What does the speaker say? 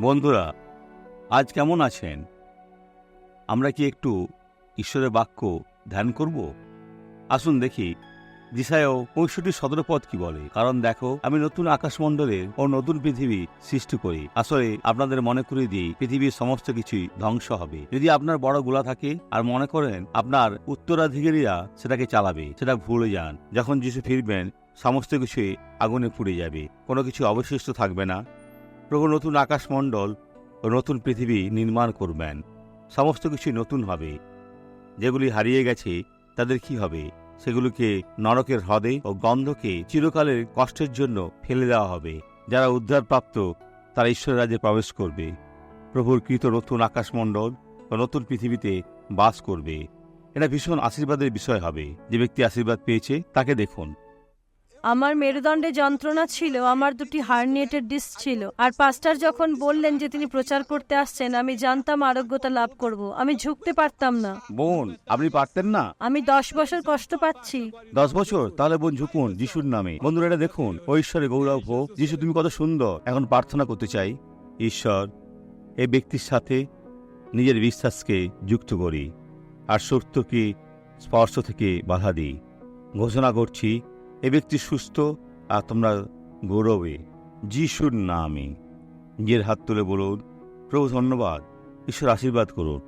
বন্ধুরা, আজ কেমন আছেন? আমরা কি একটু ঈশ্বরের বাক্য ধ্যান করব? আসুন দেখি দিশায়ও পঁয়ষট্টি সতেরো পদ কি বলে? কারণ দেখো, আমি নতুন আকাশমণ্ডলের ও নতুন পৃথিবী সৃষ্টি করি। আসলে আপনাদের মনে করে দিই, পৃথিবীর সমস্ত কিছুই ধ্বংস হবে। যদি আপনার বড় গোলা থাকে আর মনে করেন আপনার উত্তরাধিকারীরা সেটাকে চালাবে, সেটা ভুলে যান। যখন যিশু ফিরবেন, সমস্ত কিছুই আগুনে পুড়ে যাবে। কোনো কিছু অবশিষ্ট থাকবে না। প্রভু নতুন আকাশমণ্ডল ও নতুন পৃথিবী নির্মাণ করবেন। সমস্ত কিছুই নতুন হবে। যেগুলি হারিয়ে গেছে, তাদের কি হবে? সেগুলোকে নরকের হ্রদে ও গন্ধকে চিরকালের কষ্টের জন্য ফেলে দেওয়া হবে। যারা উদ্ধারপ্রাপ্ত, তারা ঈশ্বর রাজ্যে প্রবেশ করবে। প্রভুর কৃত নতুন আকাশমণ্ডল ও নতুন পৃথিবীতে বাস করবে। এটা ভীষণ আশীর্বাদের বিষয় হবে। যে ব্যক্তি আশীর্বাদ পেয়েছে, তাকে দেখুন। আমার মেরুদণ্ডে যন্ত্রণা ছিল আমার দুটি হার্নিয়েটেড ডিস্ক ছিল। আর পাস্টার যখন বললেন যে তিনি প্রচার করতে আসছেন আমি জানতাম আরোগ্যতা লাভ করব। আমি ঝুঁকতে পারতাম না। বোন আপনি পারতেন না? আমি দশ বছর কষ্ট পাচ্ছি। দশ বছর? তাহলে বোন ঝুঁকুন যিশুর নামে। বন্ধুরা এটা দেখুন। ও ঈশ্বরের গৌরব হোক। যিশু তুমি কত সুন্দর। এখন প্রার্থনা করতে চাই ঈশ্বর এই ব্যক্তির সাথে নিজের বিশ্বাসকে যুক্ত করি। আর সত্যকে স্পর্শ থেকে বাধা দিই। ঘোষণা করছি এ ব্যক্তি সুস্থ, আর তোমরা গৌরবে। যিশুর নামে। নিজের হাত তুলে বলুন, প্রভু ধন্যবাদ, ঈশ্বর আশীর্বাদ করুন।